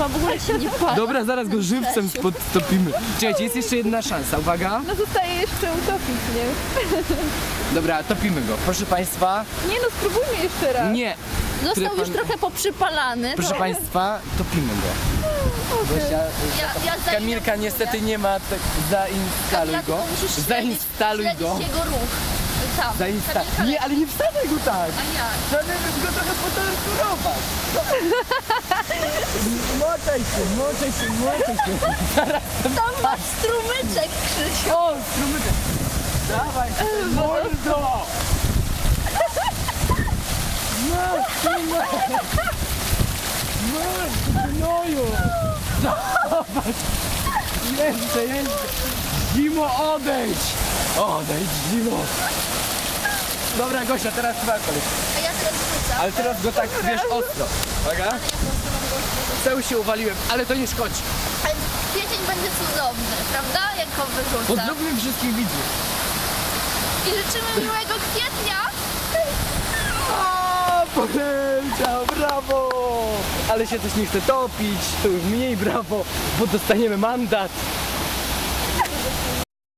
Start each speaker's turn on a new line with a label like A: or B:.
A: ciepła, w ogóle się nie pali.
B: Dobra, zaraz go żywcem podtopimy. Czekajcie, jest jeszcze jedna szansa, uwaga.
C: No zostaje jeszcze utopić, nie?
B: Dobra, topimy go. Proszę Państwa,
C: Nie no, spróbujmy jeszcze raz.
B: nie.
A: Został
B: Które
A: już
B: pan-
A: trochę poprzypalany.
B: Proszę Państwa, topimy go. Gosia,
A: Ja, ja
B: Kamilka niestety nie ma, tak, zainstaluj go. Zainstaluj go.
A: jego ruch. Tam. Kamilka,
B: Nie, ale nie wstawaj go tak.
A: A jak?
B: Trzeba go trochę potorturować. Moczaj się, moczaj się, moczaj się. Zaraz
A: Tam masz strumyczek, Krzysiu.
B: O, strumyczek. Dawaj, mordo! No, trzymaj! No, gnoju! Zobacz! Jeszcze, jeszcze! Zimo, odejdź! Odejdź, Zimo! Dobra, Gosia, teraz twoja kolej.
A: A ja teraz wrzucam.
B: Ale teraz go tak, wiesz, ostro. Uwaga. Cały się uwaliłem, ale to nie szkodzi.
A: Ale kwiecień będzie cudowny, prawda? Jak go wyrzucam.
B: Pozdrówmy wszystkich widzów.
A: I życzymy miłego kwietnia.
B: O, poleciał, brawo! Ale się też nie chce topić, to już mniej brawo, bo dostaniemy mandat.